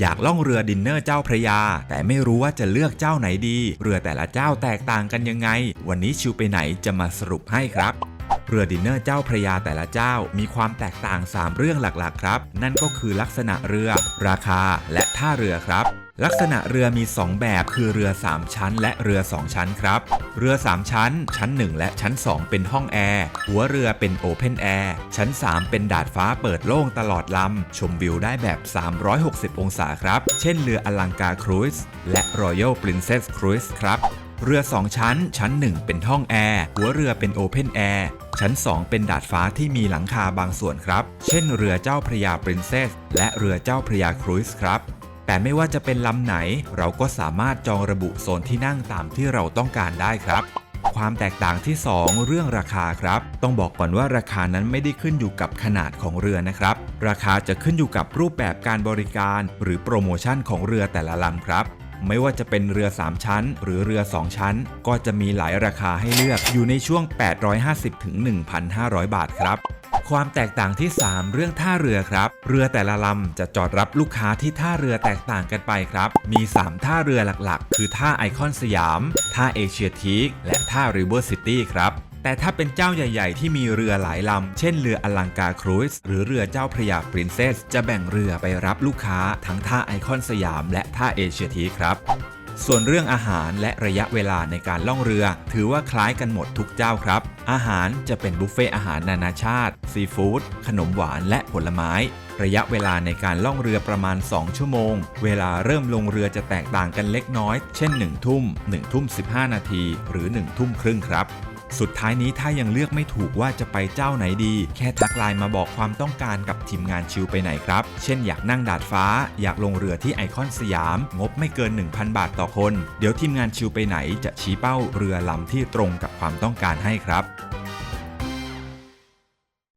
อยากล่องเรือดินเนอร์เจ้าพระยา แต่ไม่รู้ว่าจะเลือกเจ้าไหนดี เรือแต่ละเจ้าแตกต่างกันยังไง วันนี้ชิวไปไหนจะมาสรุปให้ครับ เรือดินเนอร์เจ้าพระยาแต่ละเจ้า มีความแตกต่าง 3 เรื่องหลักๆ ครับ นั่นก็คือลักษณะเรือ ราคา และท่าเรือครับลักษณะเรือมี 2 แบบคือเรือ 3 ชั้น และเรือ 2 ชั้นครับ เรือ 3 ชั้น ชั้น 1 และชั้น 2 เป็นห้องแอร์ หัวเรือเป็นโอเพนแอร์ ชั้น 3 เป็นดาดฟ้าเปิดโล่งตลอดลำ ชมวิวได้แบบ 360 องศาครับ เช่นเรืออลังกาครูซและ Royal Princess Cruise ครับ เรือ 2 ชั้น ชั้น 1 เป็นห้องแอร์ หัวเรือเป็นโอเพนแอร์ ชั้น 2 เป็นดาดฟ้าที่มีหลังคาบางส่วนครับ เช่นเรือเจ้าพระยาปรินเซส และเรือเจ้าพระยาครูซครับแต่ไม่ว่าจะเป็นลำไหน เราก็สามารถจองระบุโซนที่นั่งตามที่เราต้องการได้ครับ ความแตกต่างที่ 2 เรื่องราคาครับ ต้องบอกก่อนว่าราคานั้นไม่ได้ขึ้นอยู่กับขนาดของเรือนะครับ ราคาจะขึ้นอยู่กับรูปแบบการบริการ หรือโปรโมชั่นของเรือแต่ละลำครับ ไม่ว่าจะเป็นเรือ 3 ชั้น หรือเรือ 2 ชั้น ก็จะมีหลายราคาให้เลือกอยู่ในช่วง 850ถึง1,500 บาทครับความแตกต่างที่ 3 เรื่องท่าเรือครับ เรือแต่ละลำจะจอดรับลูกค้าที่ท่าเรือแตกต่างกันไปครับ มี 3 ท่าเรือหลักๆ คือท่าไอคอนสยาม ท่าเอเชียทีคและท่าริเวอร์ซิตี้ครับแต่ถ้าเป็นเจ้าใหญ่ ๆ ที่มีเรือหลายลำ เช่นเรืออลังกาครูซหรือเรือเจ้าพระยาปรินเซส จะแบ่งเรือไปรับลูกค้าทั้งท่าไอคอนสยามและท่าเอเชียทีครับ ส่วนเรื่องอาหารและระยะเวลาในการล่องเรือ ถือว่าคล้ายกันหมดทุกเจ้าครับ อาหารจะเป็นบุฟเฟ่อาหารนานาชาติ ซีฟู้ดขนมหวานและผลไม้ ระยะเวลาในการล่องเรือประมาณ 2 ชั่วโมง เวลาเริ่มลงเรือจะแตกต่างกันเล็กน้อย เช่น 1 ทุ่ม 1 ทุ่ม 15 นาที หรือ 1 ทุ่มครึ่งครับ สุดท้ายนี้ถ้ายังเลือกไม่ถูกว่าจะไปเจ้าไหนดี แค่ทักไลน์มาบอกความต้องการกับทีมงานชิวไปไหนครับ เช่นอยากนั่งดาดฟ้า อยากลงเรือที่ไอคอนสยาม งบไม่เกิน 1,000 บาทต่อคน เดี๋ยวทีมงานชิวไปไหนจะชี้เป้าเรือลำที่ตรงกับความต้องการให้ครับ